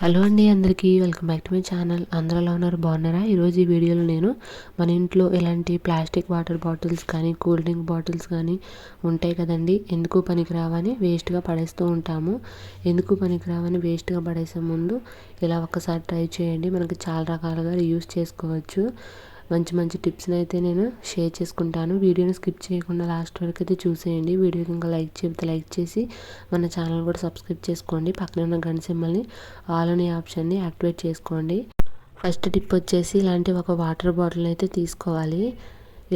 Hello అండి అందరికీ welcome back to my channel. అందరూ ఎలా ఉన్నారు? బాగున్నారా? ఈరోజు ఈ వీడియోలో నేను మన ఇంట్లో ఎలాంటి ప్లాస్టిక్ వాటర్ బాటిల్స్ కానీ కూల్ డ్రింక్ బాటిల్స్ కానీ ఉంటాయి కదండి. ఎందుకు పనికిరావని వేస్ట్గా పడేస్తూ ఉంటాము. ఎందుకు పనికిరావని వేస్ట్గా పడేసే ముందు ఇలా ఒక్కసారి ట్రై చేయండి. మనకి చాలా రకాలుగా యూస్ చేసుకోవచ్చు. మంచి మంచి టిప్స్ని అయితే నేను షేర్ చేసుకుంటాను. వీడియోని స్కిప్ చేయకుండా లాస్ట్ వరకు అయితే చూసేయండి. వీడియోకి ఇంకా లైక్ చెప్తే లైక్ చేసి మన ఛానల్ కూడా సబ్స్క్రైబ్ చేసుకోండి. పక్కన ఉన్న గంట సింబల్ని ఆల్ అనే ఆప్షన్ని యాక్టివేట్ చేసుకోండి. ఫస్ట్ టిప్ వచ్చేసి ఇలాంటి ఒక వాటర్ బాటిల్ అయితే తీసుకోవాలి.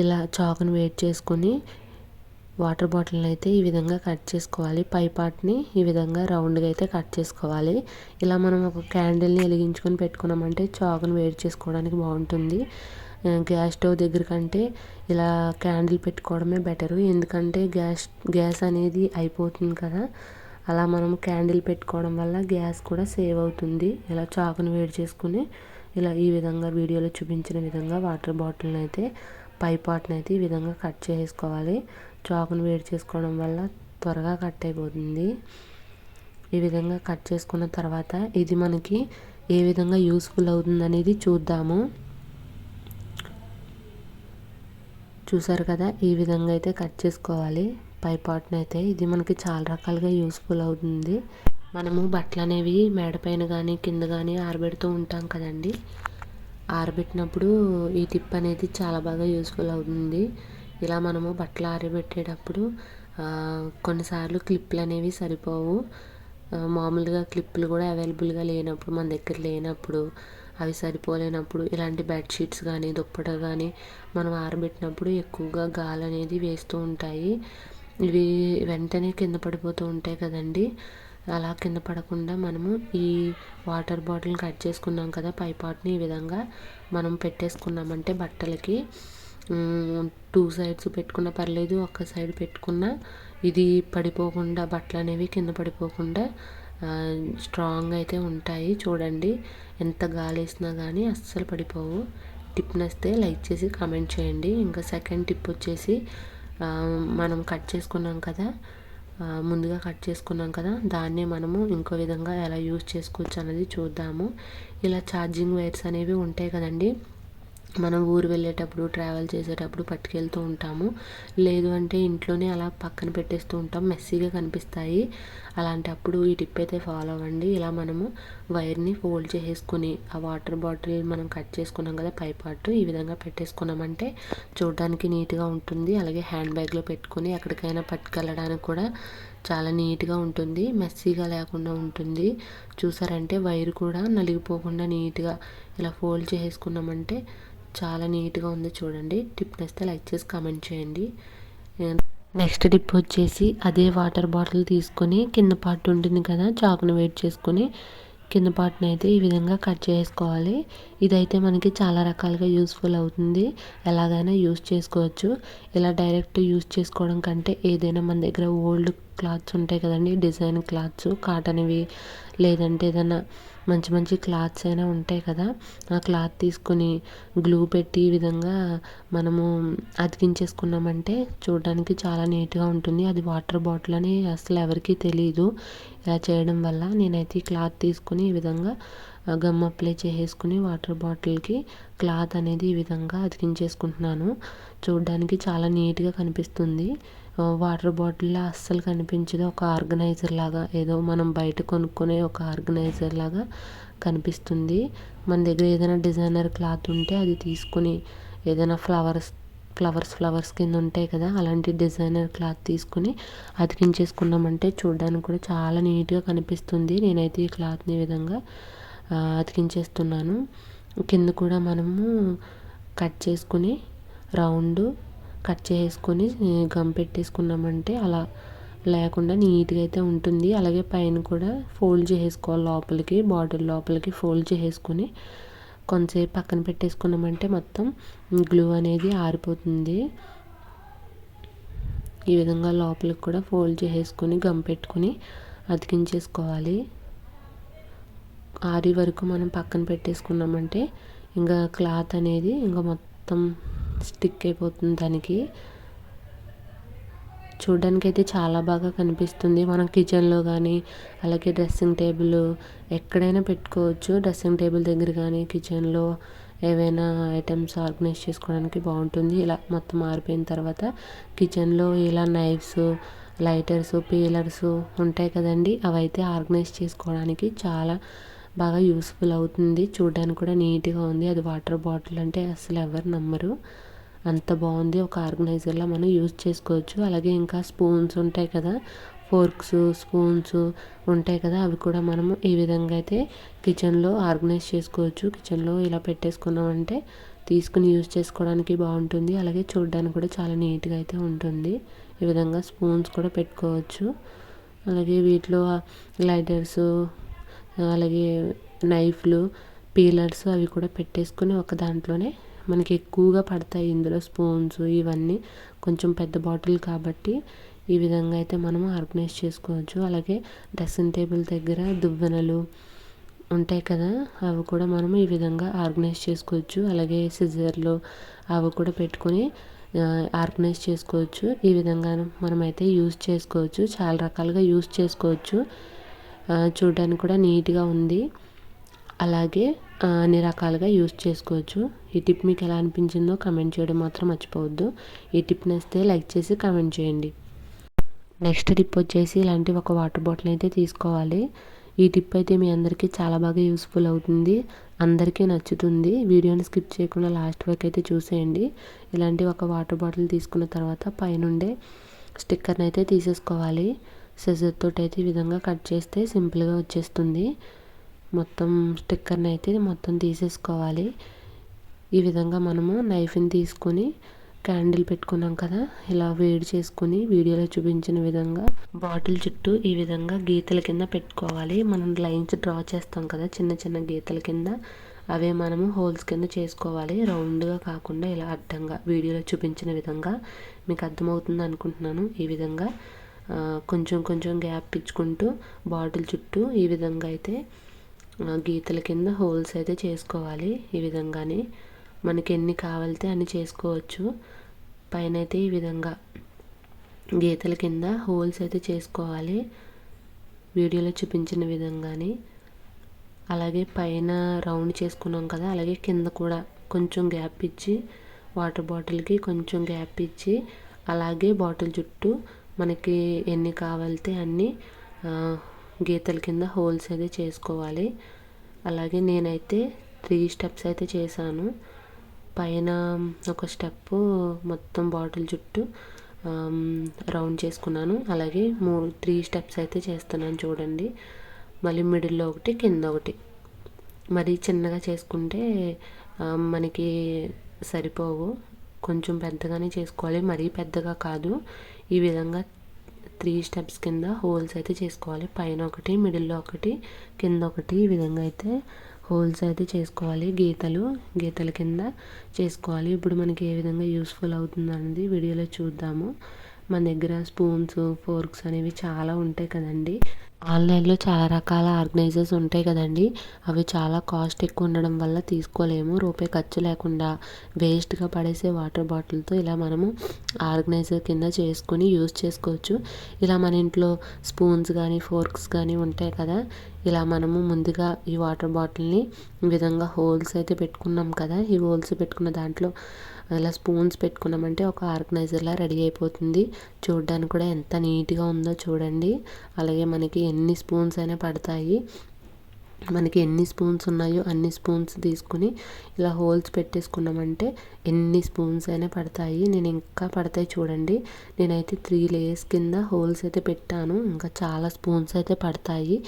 ఇలా చాకుని వెయిట్ చేసుకొని వాటర్ బాటిల్ని అయితే ఈ విధంగా కట్ చేసుకోవాలి. పై పార్ట్ని ఈ విధంగా రౌండ్గా అయితే కట్ చేసుకోవాలి. ఇలా మనం ఒక క్యాండిల్ని వెలిగించుకొని పెట్టుకున్నామంటే చాకుని వేడి చేసుకోవడానికి బాగుంటుంది. గ్యాస్ స్టవ్ దగ్గర కంటే ఇలా క్యాండిల్ పెట్టుకోవడమే బెటరు. ఎందుకంటే గ్యాస్ గ్యాస్ అనేది అయిపోతుంది కదా. అలా మనం క్యాండిల్ పెట్టుకోవడం వల్ల గ్యాస్ కూడా సేవ్ అవుతుంది. ఇలా చాకుని వేడి చేసుకుని ఇలా ఈ విధంగా వీడియోలో చూపించిన విధంగా వాటర్ బాటిల్ని అయితే పైపాట్ని అయితే ఈ విధంగా కట్ చేసుకోవాలి. చాకుని వేడి చేసుకోవడం వల్ల త్వరగా కట్ అయిపోతుంది. ఈ విధంగా కట్ చేసుకున్న తర్వాత ఇది మనకి ఏ విధంగా యూస్ఫుల్ అవుతుంది అనేది చూద్దాము. చూసారు కదా? ఈ విధంగా అయితే కట్ చేసుకోవాలి. పై పార్ట్ని అయితే ఇది మనకి చాలా రకాలుగా యూస్ఫుల్ అవుతుంది. మనము బట్టలు అనేవి మేడపైన కానీ కింద కానీ ఆరబెడుతూ ఉంటాం కదండి. ఆరబెట్టినప్పుడు ఈ టిప్ అనేది చాలా బాగా యూస్ఫుల్ అవుతుంది. ఇలా మనము బట్టలు ఆరబెట్టేటప్పుడు కొన్నిసార్లు క్లిప్లు అనేవి సరిపోవు. మామూలుగా క్లిప్పులు కూడా అవైలబుల్గా లేనప్పుడు మన దగ్గర లేనప్పుడు అవి సరిపోలేనప్పుడు ఇలాంటి బెడ్షీట్స్ కానీ దుప్పట కానీ మనం ఆరబెట్టినప్పుడు ఎక్కువగా గాలి అనేది వేస్తూ ఉంటాయి. ఇవి వెంటనే కింద పడిపోతూ ఉంటాయి కదండి. అలా కింద పడకుండా మనము ఈ వాటర్ బాటిల్ కట్ చేసుకున్నాం కదా పైపాట్ని ఈ విధంగా మనం పెట్టేసుకున్నామంటే బట్టలకి టూ సైడ్స్ పెట్టుకున్న పర్లేదు ఒక్క సైడ్ పెట్టుకున్నా ఇది పడిపోకుండా బట్టలు అనేవి కింద పడిపోకుండా స్ట్రాంగ్ అయితే ఉంటాయి. చూడండి ఎంత గాలి వేసినా కానీ అస్సలు పడిపోవు. టిప్ నస్తే లైక్ చేసి కామెంట్ చేయండి. ఇంకా సెకండ్ టిప్ వచ్చేసి మనం కట్ చేసుకున్నాం కదా ముందుగా కట్ చేసుకున్నాం కదా దాన్నే మనము ఇంకో విధంగా ఎలా యూజ్ చేసుకోవచ్చు అనేది చూద్దాము. ఇలా ఛార్జింగ్ వైర్స్ అనేవి ఉంటాయి కదండి మనం ఊరు వెళ్ళేటప్పుడు ట్రావెల్ చేసేటప్పుడు పట్టుకెళ్తూ ఉంటాము. లేదు అంటే ఇంట్లోనే అలా పక్కన పెట్టేస్తూ ఉంటాం. మెస్సీగా కనిపిస్తాయి. అలాంటప్పుడు ఈ టిప్ అయితే ఫాలో అవ్వండి. ఇలా మనము వైర్ని ఫోల్డ్ చేసేసుకుని ఆ వాటర్ బాటిల్ మనం కట్ చేసుకున్నాం కదా పై పార్ట్ ఈ విధంగా పెట్టేసుకున్నామంటే చూడడానికి నీట్గా ఉంటుంది. అలాగే హ్యాండ్ బ్యాగ్లో పెట్టుకుని ఎక్కడికైనా పట్టుకెళ్ళడానికి కూడా చాలా నీట్గా ఉంటుంది. మెస్సీగా లేకుండా ఉంటుంది. చూసారంటే వైర్ కూడా నలిగిపోకుండా నీట్గా ఇలా ఫోల్డ్ చేసుకున్నామంటే చాలా నీట్గా ఉంది చూడండి. టిప్ నచ్చితే లైక్ చేసి కామెంట్ చేయండి. నెక్స్ట్ టిప్ వచ్చేసి అదే వాటర్ బాటిల్ తీసుకొని కింద పార్ట్ ఉంటుంది కదా చాకును వెయిట్ చేసుకొని కింద పార్ట్ని అయితే ఈ విధంగా కట్ చేసుకోవాలి. ఇదైతే మనకి చాలా రకాలుగా యూస్ఫుల్ అవుతుంది. ఎలాగైనా యూస్ చేసుకోవచ్చు. ఇలా డైరెక్ట్ యూస్ చేసుకోవడం కంటే ఏదైనా మన దగ్గర ఓల్డ్ క్లాత్స్ ఉంటాయి కదండి డిజైన్ క్లాత్స్ కాటన్వి లేదంటే ఏదైనా మంచి మంచి క్లాత్స్ అయినా ఉంటాయి కదా. ఆ క్లాత్ తీసుకొని గ్లూ పెట్టి ఈ విధంగా మనము అతికించేసుకున్నామంటే చూడడానికి చాలా నీట్గా ఉంటుంది. అది వాటర్ బాటిల్ అని అసలు ఎవరికీ తెలియదు ఇలా చేయడం వల్ల నేనైతే ఈ క్లాత్ తీసుకుని ఈ విధంగా గమ్ అప్లై చేసేసుకుని వాటర్ బాటిల్కి క్లాత్ అనేది ఈ విధంగా అతికించేసుకుంటున్నాను. చూడడానికి చాలా నీట్గా కనిపిస్తుంది. వాటర్ బాటిల్లో అస్సలు కనిపించదు. ఒక ఆర్గనైజర్ లాగా ఏదో మనం బయట కొనుక్కునే ఒక ఆర్గనైజర్ లాగా కనిపిస్తుంది. మన దగ్గర ఏదైనా డిజైనర్ క్లాత్ ఉంటే అది తీసుకుని ఏదైనా ఫ్లవర్స్ ఫ్లవర్స్ ఫ్లవర్స్ కింద ఉంటాయి కదా అలాంటి డిజైనర్ క్లాత్ తీసుకుని అతికించేసుకున్నామంటే చూడడానికి కూడా చాలా నీట్గా కనిపిస్తుంది. నేనైతే ఈ క్లాత్ని విధంగా అతికించేస్తున్నాను. కింద కూడా మనము కట్ చేసుకుని రౌండ్ కట్ చేసుకొని గమ్ పెట్టేసుకున్నామంటే అలా లేకుండా నీట్గా అయితే ఉంటుంది. అలాగే పైన కూడా ఫోల్డ్ చేసుకోవాలి లోపలికి బాటిల్ లోపలికి ఫోల్డ్ చేసుకొని కొంతసేపు పక్కన పెట్టేసుకున్నామంటే మొత్తం గ్లూ అనేది ఆరిపోతుంది. ఈ విధంగా లోపలికి కూడా ఫోల్డ్ చేసేసుకొని గమ్ పెట్టుకొని అతికించేసుకోవాలి. ఆరి వరకు మనం పక్కన పెట్టేసుకున్నామంటే ఇంకా క్లాత్ అనేది ఇంకా మొత్తం స్టిక్ అయిపోతుంది దానికి. చూడడానికి అయితే చాలా బాగా కనిపిస్తుంది. మనం కిచెన్లో కానీ అలాగే డ్రెస్సింగ్ టేబుల్ ఎక్కడైనా పెట్టుకోవచ్చు. డ్రెస్సింగ్ టేబుల్ దగ్గర కానీ కిచెన్లో ఏవైనా ఐటమ్స్ ఆర్గనైజ్ చేసుకోవడానికి బాగుంటుంది. ఇలా మొత్తం ఆరిపోయిన తర్వాత కిచెన్లో ఇలా నైఫ్స్ లైటర్స్ పీలర్స్ ఉంటాయి కదండి. అవైతే ఆర్గనైజ్ చేసుకోవడానికి చాలా బాగా యూస్ఫుల్ అవుతుంది. చూడడానికి కూడా నీట్గా ఉంది. అది వాటర్ బాటిల్ అంటే అసలు ఎవరు నమ్మరు. అంత బాగుంది. ఒక ఆర్గనైజర్లా మనం యూజ్ చేసుకోవచ్చు. అలాగే ఇంకా స్పూన్స్ ఉంటాయి కదా ఫోర్క్స్ స్పూన్స్ ఉంటాయి కదా అవి కూడా మనము ఈ విధంగా అయితే కిచెన్లో ఆర్గనైజ్ చేసుకోవచ్చు. కిచెన్లో ఇలా పెట్టేసుకున్నామంటే తీసుకుని యూజ్ చేసుకోవడానికి బాగుంటుంది. అలాగే చూడడానికి కూడా చాలా నీట్గా అయితే ఉంటుంది. ఈ విధంగా స్పూన్స్ కూడా పెట్టుకోవచ్చు. అలాగే వీటిలో గ్లైడర్స్ అలాగే నైఫ్లు పీలర్స్ అవి కూడా పెట్టేసుకుని ఒక దాంట్లోనే మనకి ఎక్కువగా పడతాయి ఇందులో స్పూన్స్ ఇవన్నీ. కొంచెం పెద్ద బాటిల్ కాబట్టి ఈ విధంగా అయితే మనం ఆర్గనైజ్ చేసుకోవచ్చు. అలాగే డ్రెస్సింగ్ టేబుల్ దగ్గర దువ్వెనలు ఉంటాయి కదా అవి కూడా మనము ఈ విధంగా ఆర్గనైజ్ చేసుకోవచ్చు. అలాగే సిజర్లు అవి కూడా పెట్టుకొని ఆర్గనైజ్ చేసుకోవచ్చు. ఈ విధంగా మనమైతే యూజ్ చేసుకోవచ్చు. చాలా రకాలుగా యూజ్ చేసుకోవచ్చు. చూడడానికి కూడా నీట్గా ఉంది. అలాగే అన్ని రకాలుగా యూస్ చేసుకోవచ్చు. ఈ టిప్ మీకు ఎలా అనిపించిందో కమెంట్ చేయడం మాత్రం మర్చిపోవద్దు. ఈ టిప్ నచ్చితే లైక్ చేసి కమెంట్ చేయండి. నెక్స్ట్ టిప్ వచ్చేసి ఇలాంటి ఒక వాటర్ బాటిల్ అయితే తీసుకోవాలి. ఈ టిప్ అయితే మీ అందరికీ చాలా బాగా యూస్ఫుల్ అవుతుంది. అందరికీ నచ్చుతుంది. వీడియోని స్కిప్ చేయకుండా లాస్ట్ వరకు అయితే చూసేయండి. ఇలాంటి ఒక వాటర్ బాటిల్ తీసుకున్న తర్వాత పైనుండే స్టిక్కర్ని అయితే తీసేసుకోవాలి. సెజర్ తోటి అయితే ఈ విధంగా కట్ చేస్తే సింపుల్గా వచ్చేస్తుంది. మొత్తం స్టిక్కర్ని అయితే మొత్తం తీసేసుకోవాలి. ఈ విధంగా మనము నైఫ్ని తీసుకొని క్యాండిల్ పెట్టుకున్నాం కదా ఇలా వేడి చేసుకుని వీడియోలో చూపించిన విధంగా బాటిల్ చుట్టూ ఈ విధంగా గీతల కింద పెట్టుకోవాలి. మనం లైన్స్ డ్రా చేస్తాం కదా చిన్న చిన్న గీతల కింద అవే మనము హోల్స్ కింద చేసుకోవాలి. రౌండ్గా కాకుండా ఇలా అడ్డంగా వీడియోలో చూపించిన విధంగా మీకు అర్థమవుతుంది అనుకుంటున్నాను. ఈ విధంగా కొంచెం కొంచెం గ్యాప్ ఇచ్చుకుంటూ బాటిల్ చుట్టూ ఈ విధంగా అయితే గీతల కింద హోల్స్ అయితే చేసుకోవాలి ఈ విధంగానే. మనకి ఎన్ని కావాలితే అన్ని చేసుకోవచ్చు. పైన అయితే ఈ విధంగా గీతల కింద హోల్స్ అయితే చేసుకోవాలి. వీడియోలో చూపించిన విధంగానే. అలాగే పైన రౌండ్ చేసుకున్నాం కదా అలాగే కింద కూడా కొంచెం గ్యాప్ ఇచ్చి వాటర్ బాటిల్కి కొంచెం గ్యాప్ ఇచ్చి అలాగే బాటిల్ చుట్టూ మనకి ఎన్ని కావాలితే అన్ని గీతల కింద హోల్స్ అయితే చేసుకోవాలి. అలాగే నేనైతే త్రీ స్టెప్స్ అయితే చేశాను. పైన ఒక స్టెప్ మొత్తం బాటిల్ చుట్టూ రౌండ్ చేసుకున్నాను. అలాగే మూడు త్రీ స్టెప్స్ అయితే చేస్తున్నాను చూడండి. మళ్ళీ మిడిల్లో ఒకటి కింద ఒకటి. మరీ చిన్నగా చేసుకుంటే మనకి సరిపోవు. కొంచెం పెద్దగానే చేసుకోవాలి. మరీ పెద్దగా కాదు. ఈ విధంగా త్రీ స్టెప్స్ కింద హోల్స్ అయితే చేసుకోవాలి. పైన ఒకటి మిడిల్లో ఒకటి కింద ఒకటి ఈ విధంగా అయితే హోల్స్ అయితే చేసుకోవాలి. గీతలు గీతల కింద చేసుకోవాలి. ఇప్పుడు మనకి ఏ విధంగా యూస్ఫుల్ అవుతుంది అనేది వీడియోలో చూద్దాము. మన దగ్గర స్పూన్స్ ఫోర్క్స్ అనేవి చాలా ఉంటాయి కదండి. ఆన్లైన్లో చాలా రకాల ఆర్గనైజర్స్ ఉంటాయి కదండి. అవి చాలా కాస్ట్ ఎక్కువ ఉండడం వల్ల తీసుకోలేము. రూపాయి ఖర్చు లేకుండా వేస్ట్గా పడేసే వాటర్ బాటిల్తో ఇలా మనము ఆర్గనైజర్ కింద చేసుకుని యూస్ చేసుకోవచ్చు. ఇలా మన ఇంట్లో స్పూన్స్ కానీ ఫోర్క్స్ కానీ ఉంటాయి కదా. ఇలా మనము ముందుగా ఈ వాటర్ బాటిల్ని ఈ విధంగా హోల్స్ అయితే పెట్టుకున్నాం కదా. ఈ హోల్స్ పెట్టుకున్న దాంట్లో అలా స్పూన్స్ పెట్టుకున్నామంటే ఒక ఆర్గనైజర్లా రెడీ అయిపోతుంది. చూడడానికి కూడా ఎంత నీట్గా ఉందో చూడండి. అలాగే మనకి ఎన్ని స్పూన్స్ అయినా పడతాయి. మనకి ఎన్ని స్పూన్స్ ఉన్నాయో అన్ని స్పూన్స్ తీసుకుని ఇలా హోల్స్ పెట్టేసుకున్నామంటే ఎన్ని స్పూన్స్ అయినా పడతాయి. నేను ఇంకా పడతాయి చూడండి. నేనైతే త్రీ లేయర్స్ కింద హోల్స్ అయితే పెట్టాను. ఇంకా చాలా స్పూన్స్ అయితే పడతాయి.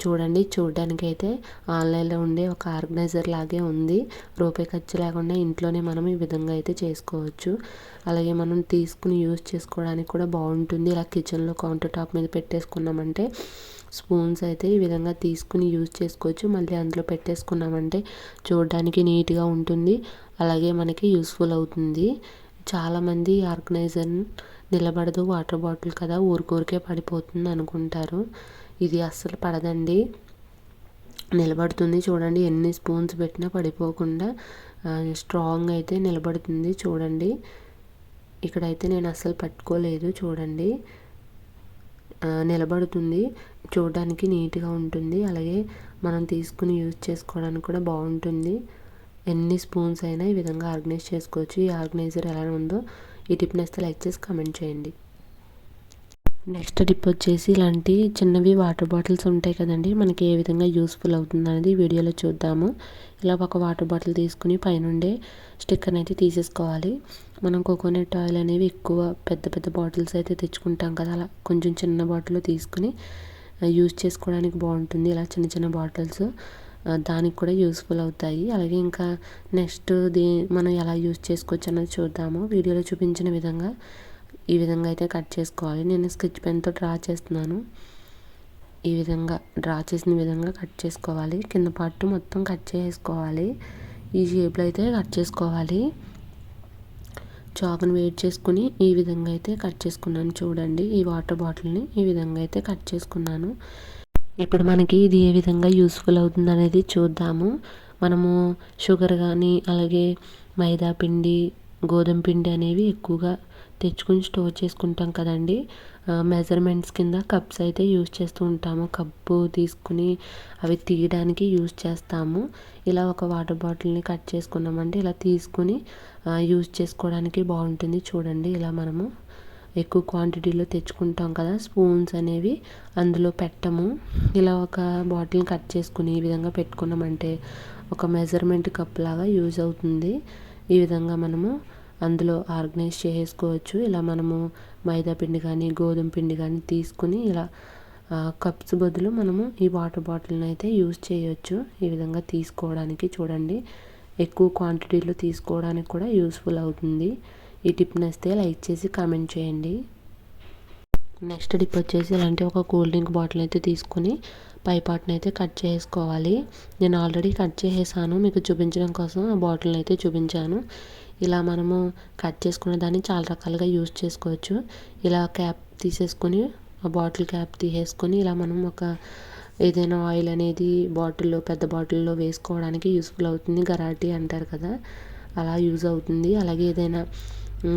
చూడండి చూడడానికి అయితే ఆన్లైన్లో ఉండే ఒక ఆర్గనైజర్ లాగే ఉంది. రూపాయి ఖర్చు లేకుండా ఇంట్లోనే మనం ఈ విధంగా అయితే చేసుకోవచ్చు. అలాగే మనం తీసుకుని యూజ్ చేసుకోవడానికి కూడా బాగుంటుంది. ఇలా కిచెన్లో కౌంటర్ టాప్ మీద పెట్టేసుకున్నామంటే స్పూన్స్ అయితే ఈ విధంగా తీసుకుని యూజ్ చేసుకోవచ్చు. మళ్ళీ అందులో పెట్టేసుకున్నామంటే చూడడానికి నీట్గా ఉంటుంది. అలాగే మనకి యూస్ఫుల్ అవుతుంది. చాలామంది ఆర్గనైజర్ నిలబడదు వాటర్ బాటిల్ కదా ఊరికూరికే పడిపోతుంది అనుకుంటారు. ఇది అస్సలు పడదండి. నిలబడుతుంది చూడండి ఎన్ని స్పూన్స్ పెట్టినా పడిపోకుండా స్ట్రాంగ్ అయితే నిలబడుతుంది చూడండి. ఇక్కడైతే నేను అస్సలు పట్టుకోలేదు చూడండి. నిలబడుతుంది చూడడానికి నీట్గా ఉంటుంది. అలాగే మనం తీసుకుని యూజ్ చేసుకోవడానికి కూడా బాగుంటుంది. ఎన్ని స్పూన్స్ అయినా ఈ విధంగా ఆర్గనైజ్ చేసుకోవచ్చు. ఈ ఆర్గనైజర్ ఎలా ఉందో ఈ టిప్ నేస్తే లైక్ చేసి కమెంట్ చేయండి. నెక్స్ట్ టిప్ వచ్చేసి ఇలాంటి చిన్నవి వాటర్ బాటిల్స్ ఉంటాయి కదండి మనకి ఏ విధంగా యూస్ఫుల్ అవుతుంది అనేది వీడియోలో చూద్దాము. ఇలా ఒక వాటర్ బాటిల్ తీసుకుని పైనుండే స్టిక్కర్ అయితే తీసేసుకోవాలి. మనం కోకోనట్ ఆయిల్ అనేవి ఎక్కువ పెద్ద పెద్ద బాటిల్స్ అయితే తెచ్చుకుంటాం కదా అలా కొంచెం చిన్న బాటిల్ తీసుకుని యూజ్ చేసుకోవడానికి బాగుంటుంది ఇలా చిన్న చిన్న బాటిల్స్. దానికి కూడా యూస్ఫుల్ అవుతాయి. అలాగే ఇంకా నెక్స్ట్ దీ మనం ఎలా యూజ్ చేసుకోవచ్చు అన్నది చూద్దాము. వీడియోలో చూపించిన విధంగా ఈ విధంగా అయితే కట్ చేసుకోవాలి. నేను స్కెచ్ పెన్తో డ్రా చేస్తున్నాను. ఈ విధంగా డ్రా చేసిన విధంగా కట్ చేసుకోవాలి. కింద పార్ట్ మొత్తం కట్ చేసుకోవాలి. ఈ షేప్లో అయితే కట్ చేసుకోవాలి. చాకుని వెయిట్ చేసుకుని ఈ విధంగా అయితే కట్ చేసుకున్నాను చూడండి. ఈ వాటర్ బాటిల్ని ఈ విధంగా అయితే కట్ చేసుకున్నాను. ఇప్పుడు మనకి ఇది ఏ విధంగా యూస్ఫుల్ అవుతుంది అనేది చూద్దాము. మనము షుగర్ కానీ అలాగే మైదా పిండి గోధుమ పిండి అనేవి ఎక్కువగా తెచ్చుకుని స్టోర్ చేసుకుంటాం కదండి. మెజర్మెంట్స్ కింద కప్స్ అయితే యూజ్ చేస్తూ ఉంటాము. కప్పు తీసుకుని అవి తీయడానికి యూజ్ చేస్తాము. ఇలా ఒక వాటర్ బాటిల్ని కట్ చేసుకున్నామంటే ఇలా తీసుకుని యూజ్ చేసుకోవడానికి బాగుంటుంది. చూడండి ఇలా మనము ఎక్కువ క్వాంటిటీలో తెచ్చుకుంటాం కదా. స్పూన్స్ అనేవి అందులో పెట్టము. ఇలా ఒక బాటిల్ కట్ చేసుకుని ఈ విధంగా పెట్టుకున్నామంటే ఒక మెజర్మెంట్ కప్ లాగా యూజ్ అవుతుంది. ఈ విధంగా మనము అందులో ఆర్గనైజ్ చేసుకోవచ్చు ఇలా మనము మైదా పిండి కానీ గోధుమ పిండి కానీ తీసుకుని ఇలా కప్స్ బదులు మనము ఈ వాటర్ బాటిల్ని అయితే యూజ్ చేయొచ్చు. ఈ విధంగా తీసుకోవడానికి చూడండి. ఎక్కువ క్వాంటిటీలో తీసుకోవడానికి కూడా యూస్ఫుల్ అవుతుంది. ఈ టిప్ నస్తే లైక్ చేసి కామెంట్ చేయండి. నెక్స్ట్ టిప్ వచ్చేసి ఇలాంటి ఒక కూల్ డ్రింక్ బాటిల్ అయితే తీసుకొని పై పార్ట్ని అయితే కట్ చేసుకోవాలి. నేను ఆల్రెడీ కట్ చేసేసాను. మీకు చూపించడం కోసం ఆ బాటిల్ని అయితే చూపించాను. ఇలా మనము కట్ చేసుకున్న దాన్ని చాలా రకాలుగా యూజ్ చేసుకోవచ్చు. ఇలా క్యాప్ తీసేసుకొని ఆ బాటిల్ క్యాప్ తీసేసుకొని ఇలా మనం ఒక ఏదైనా ఆయిల్ అనేది బాటిల్లో పెద్ద బాటిల్లో వేసుకోవడానికి యూస్ఫుల్ అవుతుంది. గరాటీ అంటారు కదా అలా యూజ్ అవుతుంది. అలాగే ఏదైనా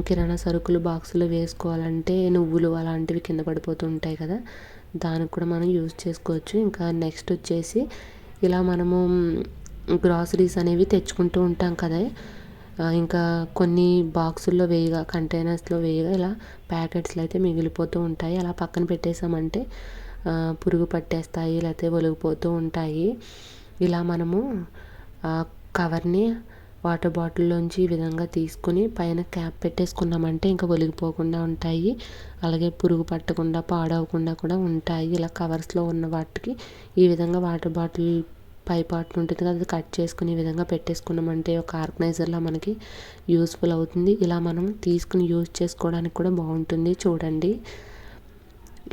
కిరాణా సరుకులు బాక్సులు వేసుకోవాలంటే నువ్వులు అలాంటివి కింద పడిపోతూ ఉంటాయి కదా. దానికి కూడా మనం యూజ్ చేసుకోవచ్చు. ఇంకా నెక్స్ట్ వచ్చేసి ఇలా మనము గ్రాసరీస్ అనేవి తెచ్చుకుంటూ ఉంటాం కదా. ఇంకా కొన్ని బాక్సుల్లో వేయగా కంటైనర్స్లో వేయగా ఇలా ప్యాకెట్స్లో అయితే మిగిలిపోతూ ఉంటాయి. అలా పక్కన పెట్టేసామంటే పురుగు పట్టేస్తాయి లేకపోతే ఒలిగిపోతూ ఉంటాయి. ఇలా మనము కవర్ని వాటర్ బాటిల్లోంచి ఈ విధంగా తీసుకుని పైన క్యాప్ పెట్టేసుకున్నామంటే ఇంకా ఒలిగిపోకుండా ఉంటాయి. అలాగే పురుగు పట్టకుండా పాడవకుండా కూడా ఉంటాయి. ఇలా కవర్స్లో ఉన్న వాటికి ఈ విధంగా వాటర్ బాటిల్ పై పార్ట్ ఉంటుంది కదా అది కట్ చేసుకుని ఈ విధంగా పెట్టేసుకున్నామంటే ఒక ఆర్గనైజర్లా మనకి యూస్ఫుల్ అవుతుంది. ఇలా మనం తీసుకుని యూజ్ చేసుకోవడానికి కూడా బాగుంటుంది. చూడండి.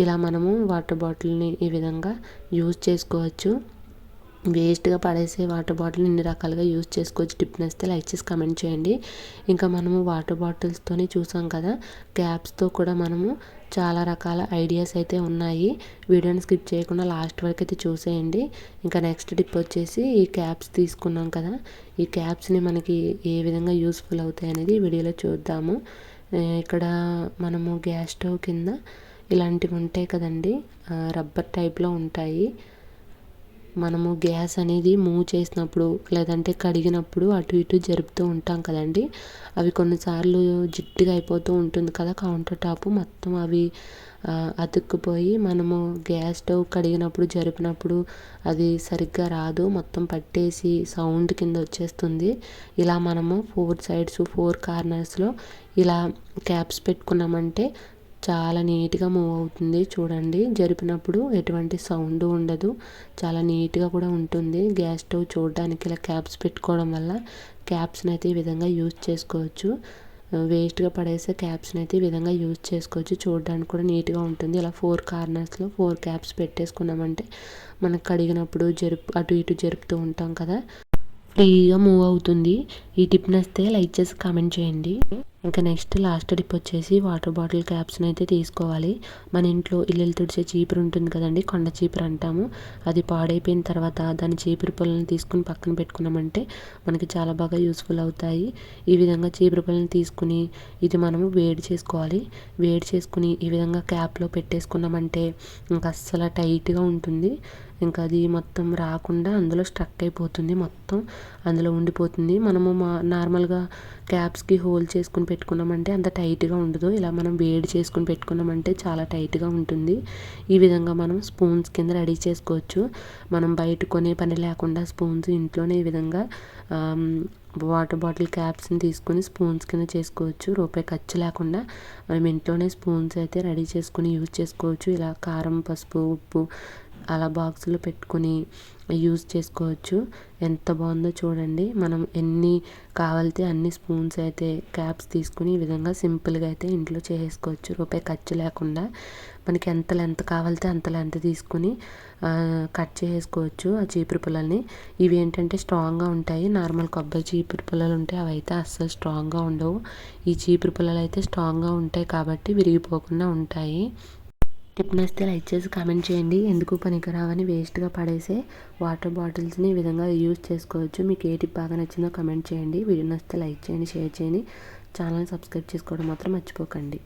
ఇలా మనము వాటర్ బాటిల్ని ఈ విధంగా యూజ్ చేసుకోవచ్చు. వేస్ట్గా పడేసే వాటర్ బాటిల్ ఇన్ని రకాలుగా యూజ్ చేసుకోవచ్చు. టిప్ నేస్తే లైక్ చేసి కమెంట్ చేయండి. ఇంకా మనము వాటర్ బాటిల్స్తోనే చూసాం కదా క్యాప్స్తో కూడా మనము చాలా రకాల ఐడియాస్ అయితే ఉన్నాయి. వీడియోని స్కిప్ చేయకుండా లాస్ట్ వరకు అయితే చూసేయండి. ఇంకా నెక్స్ట్ టిప్ వచ్చేసి ఈ క్యాప్స్ తీసుకున్నాం కదా ఈ క్యాప్స్ని మనకి ఏ విధంగా యూస్ఫుల్ అవుతాయి అనేది వీడియోలో చూద్దాము. ఇక్కడ మనము గ్యాస్ స్టవ్ కింద ఇలాంటివి ఉంటాయి కదండి రబ్బర్ టైప్లో ఉంటాయి. మనము గ్యాస్ అనేది మూవ్ చేసినప్పుడు లేదంటే కడిగినప్పుడు అటు ఇటు జరుపుతూ ఉంటాం కదండి. అవి కొన్నిసార్లు జిడ్డుగా అయిపోతూ ఉంటుంది కదా కౌంటర్ టాప్ మొత్తం అవి అతుక్కుపోయి మనము గ్యాస్ స్టవ్ కడిగినప్పుడు జరిపినప్పుడు అది సరిగ్గా రాదు. మొత్తం పట్టేసి సౌండ్ కింద వచ్చేస్తుంది. ఇలా మనము ఫోర్ సైడ్స్ ఫోర్ కార్నర్స్లో ఇలా క్యాప్స్ పెట్టుకున్నామంటే చాలా నీట్గా మూవ్ అవుతుంది. చూడండి జరిపినప్పుడు ఎటువంటి సౌండ్ ఉండదు. చాలా నీట్గా కూడా ఉంటుంది. గ్యాస్ స్టవ్ చూడడానికి ఇలా క్యాప్స్ పెట్టుకోవడం వల్ల క్యాప్స్ని అయితే ఈ విధంగా యూజ్ చేసుకోవచ్చు. వేస్ట్గా పడేసే క్యాప్స్ని అయితే ఈ విధంగా యూజ్ చేసుకోవచ్చు. చూడడానికి కూడా నీట్గా ఉంటుంది. ఇలా ఫోర్ కార్నర్స్లో ఫోర్ క్యాప్స్ పెట్టేసుకున్నామంటే మనకు కడిగినప్పుడు జరుపు అటు ఇటు జరుపుతూ ఉంటాం కదా. ఫ్రీగా మూవ్ అవుతుంది. ఈ టిప్ నస్తే లైక్ చేసి కామెంట్ చేయండి. ఇంకా నెక్స్ట్ లాస్ట్ టిప్ వచ్చేసి వాటర్ బాటిల్ క్యాప్స్ని అయితే తీసుకోవాలి. మన ఇంట్లో ఇల్లు తుడిచే చీపురు ఉంటుంది కదండి కొండ చీపురు అంటాము. అది పాడైపోయిన తర్వాత దాని చీపురు పుల్లని తీసుకుని పక్కన పెట్టుకున్నామంటే మనకి చాలా బాగా యూస్ఫుల్ అవుతాయి. ఈ విధంగా చీపురు పుల్లని తీసుకుని ఇది మనము వేడి చేసుకోవాలి. వేడి చేసుకుని ఈ విధంగా క్యాప్లో పెట్టేసుకున్నామంటే ఇంకా అస్సలు టైట్గా ఉంటుంది. ఇంకా అది మొత్తం రాకుండా అందులో స్ట్రక్ అయిపోతుంది మొత్తం. అందులో ఉండిపోతుంది. మనము మా నార్మల్గా క్యాప్స్కి హోల్ చేసుకుని పెట్టుకున్నామంటే అంత టైట్గా ఉండదు. ఇలా మనం వేడి చేసుకుని పెట్టుకున్నామంటే చాలా టైట్గా ఉంటుంది. ఈ విధంగా మనం స్పూన్స్ కింద రెడీ చేసుకోవచ్చు. మనం బయట కొనే పని లేకుండా స్పూన్స్ ఇంట్లోనే ఈ విధంగా వాటర్ బాటిల్ క్యాప్స్ని తీసుకొని స్పూన్స్ కింద చేసుకోవచ్చు. రూపాయి ఖర్చు లేకుండా మనం ఇంట్లోనే స్పూన్స్ అయితే రెడీ చేసుకుని యూజ్ చేసుకోవచ్చు. ఇలా కారం పసుపు ఉప్పు అలా బాక్స్లో పెట్టుకుని యూజ్ చేసుకోవచ్చు. ఎంత బాగుందో చూడండి. మనం ఎన్ని కావాలితే అన్ని స్పూన్స్ అయితే క్యాప్స్ తీసుకుని ఈ విధంగా సింపుల్గా అయితే ఇంట్లో చేసుకోవచ్చు రూపాయి ఖర్చు లేకుండా మనకి ఎంత లెంత్ కావాలితే అంత లెంత్ తీసుకుని కట్ చేసుకోవచ్చు ఆ చీపురు పుల్లల్ని. ఇవి ఏంటంటే స్ట్రాంగ్గా ఉంటాయి. నార్మల్ కొబ్బరి చీపురు పుల్లలు ఉంటాయి అవి అయితే అస్సలు స్ట్రాంగ్గా ఉండవు. ఈ చీపురు పుల్లలు అయితే స్ట్రాంగ్గా ఉంటాయి కాబట్టి విరిగిపోకుండా ఉంటాయి. టిప్ నచ్చితే లైక్ చేసి కామెంట్ చేయండి. ఎందుకు పనికిరావని వేస్ట్గా పడేసే వాటర్ బాటిల్స్ని ఈ విధంగా యూజ్ చేసుకోవచ్చు. మీకు ఏ టిప్ బాగా నచ్చిందో కమెంట్ చేయండి. వీడియో నచ్చితే లైక్ చేయండి షేర్ చేయండి. ఛానల్ సబ్స్క్రైబ్ చేసుకోవడం మాత్రం మర్చిపోకండి.